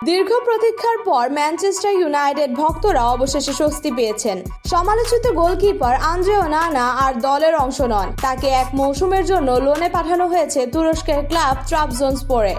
দীর্ঘ প্রতীক্ষার পর ম্যানচেস্টার ইউনাইটেড ভক্তরা অবশেষে স্বস্তি পেয়েছেন। সমালোচিত গোলকিপার আন্দ্রেও নানা আর দলের অংশ নন। তাকে এক মৌসুমের জন্য লোনে পাঠানো হয়েছে তুরস্কের ক্লাব ট্রাবজনস্পোরে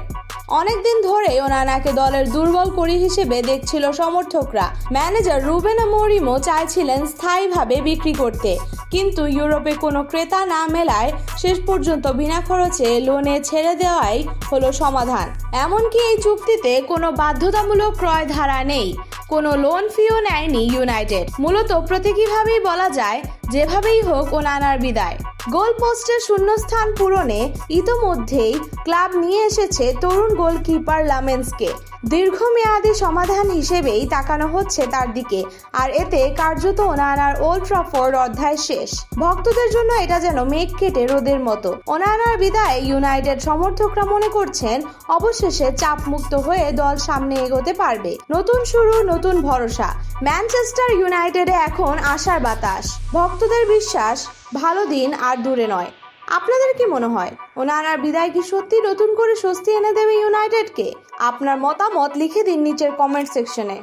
অনেকদিন ধরে ওনানাকে দলের দুর্বল করি হিসেবে দেখছিল সমর্থকরা। ম্যানেজার রুবেন মোরিমো চাইছিলেন স্থায়ীভাবে বিক্রি করতে। কিন্তু ইউরোপে কোনো ক্রেতা না মেলায় শেষ পর্যন্ত বিনা খরচে লোনে ছেড়ে দেওয়াই হলো সমাধান। এমনকি এই চুক্তিতে কোনো বাধ্যতামূলক ক্রয় ধারা নেই। কোনো লোন ফিও নেয়নি ইউনাইটেড মূলত প্রতীকীভাবেই বলা যায়, যেভাবেই হোক ওনানার বিদায়। গোল পোস্টের শূন্যস্থান পূরণে ইতোমধ্যেই ক্লাব নিয়ে এসেছে তরুণ গোলকিপার লামেন্সকে। দীর্ঘমেয়াদী সমাধান হিসেবেই তাকানো হচ্ছে তার দিকে, আর এতে কার্যত ওনানার ওল্ড ট্রাফোর্ড অধ্যায় শেষ। ভক্তদের জন্য এটা যেন মেঘ কেটে রোদের মতো। ওনানার বিদায়ে ইউনাইটেড সমর্থকরা মনে করছেন, অবশেষে চাপমুক্ত হয়ে দল সামনে এগোতে পারবে। নতুন শুরু নতুন ভরসা। ম্যানচেস্টার ইউনাইটেডে এখন আশার বাতাস। ভক্তদের বিশ্বাস, ভালো দিন আর দূরে নয়। আপনাদের কি মনে হয়? ওনার বিদায় কি সত্যি নতুন করে স্বস্তি এনে দেবে ইউনাইটেডকে? আপনার মতামত লিখে দিন নিচের কমেন্ট সেকশনে